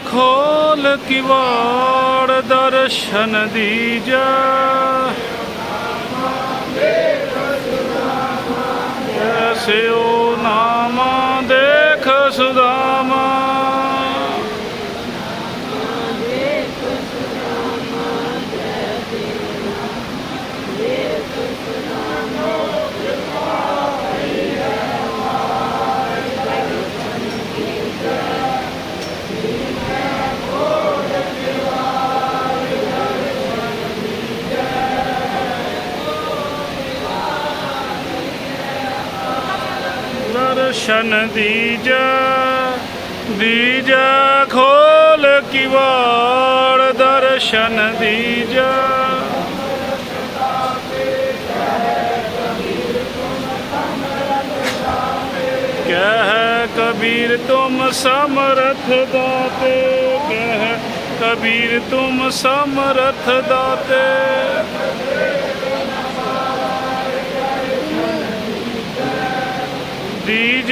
ਖੋਲ ਕਿਵਾੜ ਦਰਸ਼ਨ ਦੀਜੈ। ਐਸਿਓ ਦਰਸ਼ਨ ਦੀਜੈ ਦੀਜੈ ਖੋਲ ਕਿਵਾੜ, ਦਰਸ਼ਨ ਦੀਜੈ। ਕਹਿ ਕਬੀਰ ਤੁਮ ਸਮਰਥ ਦਾਤੇ, ਕਹਿ ਕਬੀਰ ਤੁਮ ਸਮਰਥ ਦਾਤੇ।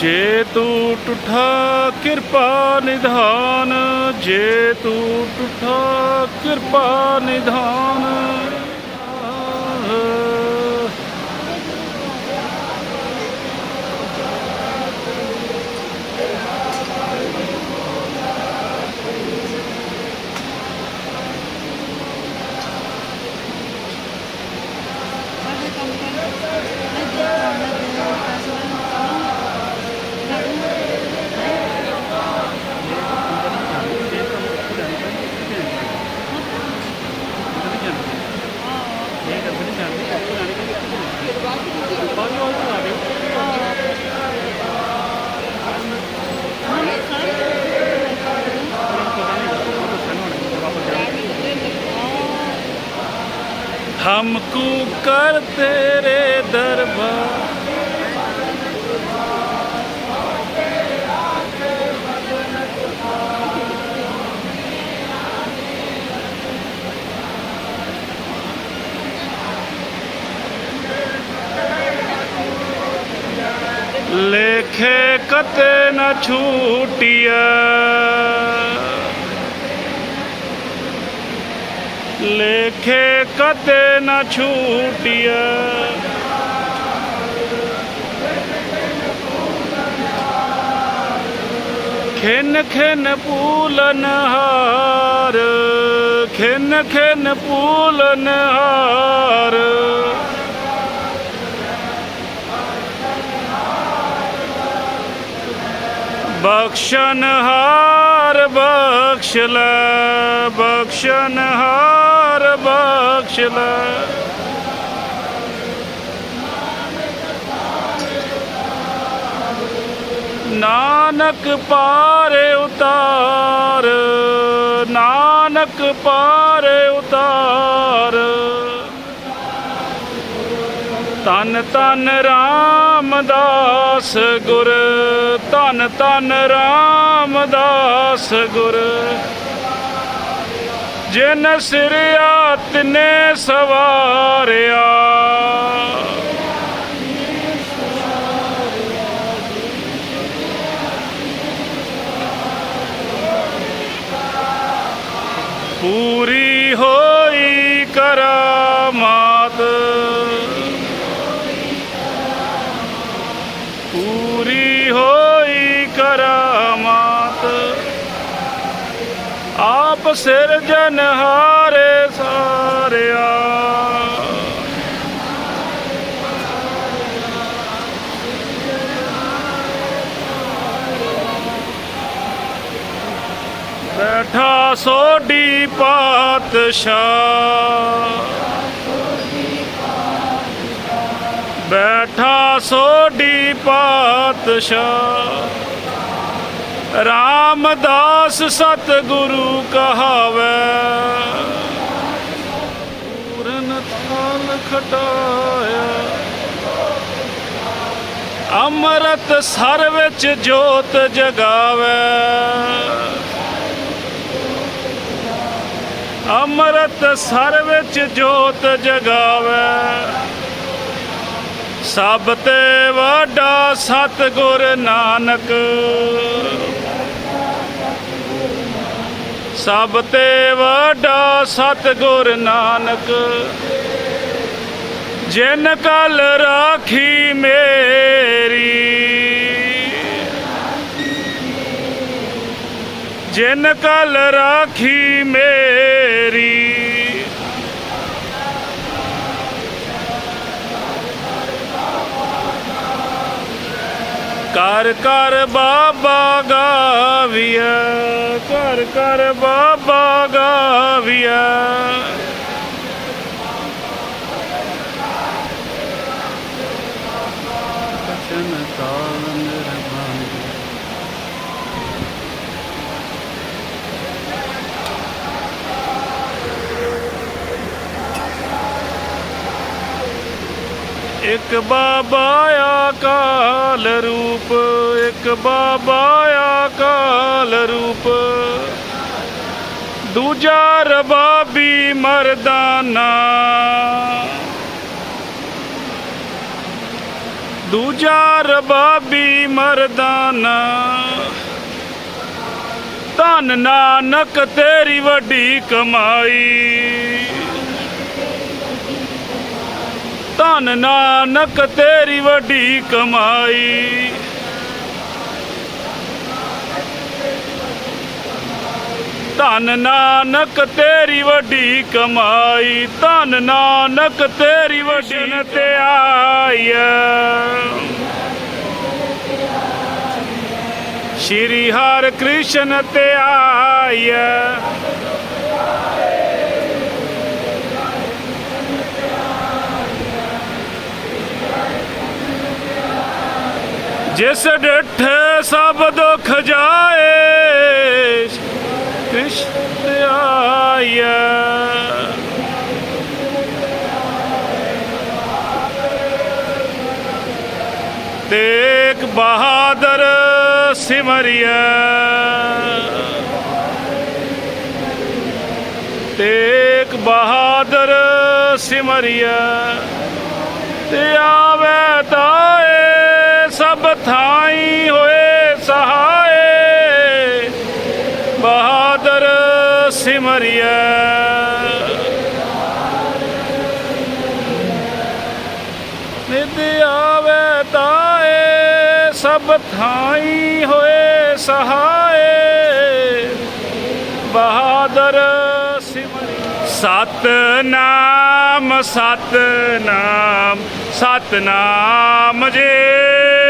ਜੇ ਤੂੰ ਟੁੱਠਾ ਕਿਰਪਾ ਨਿਧਾਨ ਜੇ ਤੂੰ ਟੁੱਠਾ ਕਿਰਪਾ ਨਿਧਾਨ। हमको कर तेरे दरबार ਛੂਟਿਆ। ਲੇਖੇ ਕਦੇ ਨਾ ਛੂਟਿਆ। ਖੇਨ ਖਿੰਨ ਪੂਲਨ ਹਾਰ ਖਿੰਨ ਖਿੰਨ ਪੂਲਨ ਹਾਰ। ਬਖਸ਼ਨ ਹਾਰ ਬਖਸ਼ ਲੈ ਬਖਸ਼ਨ ਹਾਰ ਬਖਸ਼ ਲੈ। ਨਾਨਕ ਪਾਰ ਉਤਾਰ ਨਾਨਕ ਪਾਰ ਉਤਾਰ। ਤਨ ਤਨ ਰਾਮਦਾਸ ਗੁਰ ਤਨ ਤਨ ਰਾਮਦਾਸ ਗੁਰ। ਜਿਨ ਸਿਰਿਆ ਤਨੇ ਸਵਾਰਿਆ। ਆਪ ਸਿਰਜਨਹਾਰੇ ਸਾਰਿਆ। ਬੈਠਾ ਸੋਢੀ ਪਾਤਸ਼ਾਹ। ਬੈਠਾ ਸੋਢੀ ਪਾਤਸ਼ਾਹ। ਰਾਮਦਾਸ ਸਤਿਗੁਰੂ ਕਹਾਵੇ। ਪੂਰਨ ਤਾਲ ਖਟਾਇਆ। ਅਮਰਤ ਸਰ ਵਿੱਚ ਜੋਤ ਜਗਾਵੇ। ਅਮਰਤ ਸਰ ਵਿੱਚ ਜੋਤ ਜਗਾਵੇ। ਸਭ ਤੇ ਵੱਡਾ ਸਤਗੁਰ ਨਾਨਕ। ਸਭ ਤੇ ਵੱਡਾ ਸਤਿਗੁਰ ਨਾਨਕ, ਜਿਨ ਕਲ ਰਾਖੀ ਮੇਰੀ। ਜਿਨ ਕਲ ਰਾਖੀ ਮੇਰੀ। ਕਰ ਕਰ ਬਾਬਾ ਗਾਵੀਆ ਕਰ ਕਰ ਬਾਬਾ ਗਾਵੀਆ ਇੱਕ ਬਾਬਾ ਆਕਾਲ ਰੂਪ, ਇੱਕ ਬਾਬਾ ਆਕਾਲ ਰੂਪ। ਦੂਜਾ ਰਬਾਬੀ ਮਰਦਾਨਾ। ਦੂਜਾ ਰਬਾਬੀ ਮਰਦਾਨਾ। ਧੰਨ ਨਾਨਕ ਤੇਰੀ ਵੱਡੀ ਕਮਾਈ। ਧੰਨ ਨਾਨਕ ਤੇਰੀ ਵੱਡੀ ਕਮਾਈ। ਧੰਨ ਨਾਨਕ ਤੇਰੀ ਵੱਡੀ ਕਮਾਈ ਧੰਨ ਨਾਨਕ ਤੇਰੀ ਵੱਡੀ ਤੇ ਆਇਆ ਸ਼੍ਰੀ ਹਰਿ ਕ੍ਰਿਸ਼ਨ ਤੇ ਆਇਆ ਜਿਸ ਡਿਠ ਸਭ ਦੁਖ ਜਾਏ, ਕ੍ਰਿਸ਼ਨ ਆਇਆ। ਤੇਗ ਬਹਾਦਰ ਸਿਮਰਿਆ। ਤੇਗ ਬਹਾਦਰ ਸਿਮਰਿਆ। ਤੇ ਆਵੇ ਤਾਂ ਸਭ ਥਾਈ ਹੋਏ ਸਹਾਏ, ਬਹਾਦਰ ਸਿਮਰਿਆ ਨਿਤ ਆਵੇ ਤਾਏ, ਸਭ ਥਾਈ ਹੋਏ ਸਹਾਏ, ਬਹਾਦਰ ਸਿਮਰਿਆ ਸਤਨਾਮ ਸਤਨਾਮ ਸਤਨਾਮ ਜੇ। ਵਾਹੇ ਗੁਰੂ ਵਾਹੇ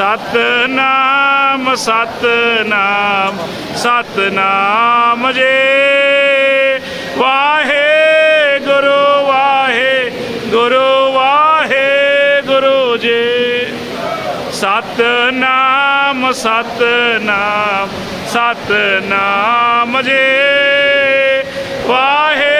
ਸਤਨਾਮ ਸਤਨਾਮ ਸਤਨਾਮ ਜੇ। ਵਾਹੇ ਗੁਰੂ ਵਾਹੇ ਗੁਰੂ ਵਾਹੇ ਗੁਰੂ ਜੇ। ਸਤਨਾਮ ਸਤਨਾਮ ਸਤਨਾਮ ਜੇ। ਵਾਹੇ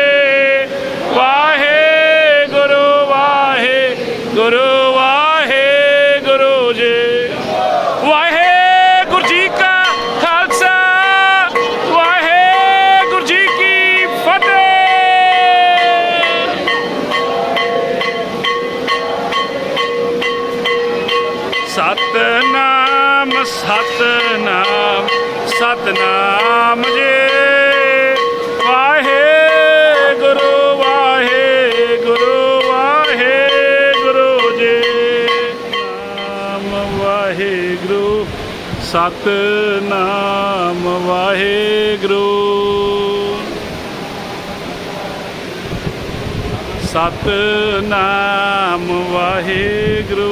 ਸਤਨਾਮ ਸਤਨਾਮ ਸਤਨਾਮ ਜੇ। ਵਾਹਿਗੁਰੂ ਵਾਹਿਗੁਰੂ ਵਾਹਿਗੁਰੂ ਜੇ। ਨਾਮ ਵਾਹਿਗੁਰੂ ਸਤਨਾਮ ਵਾਹਿਗੁਰੂ ਸਤਨਾਮ ਵਾਹਿਗੁਰੂ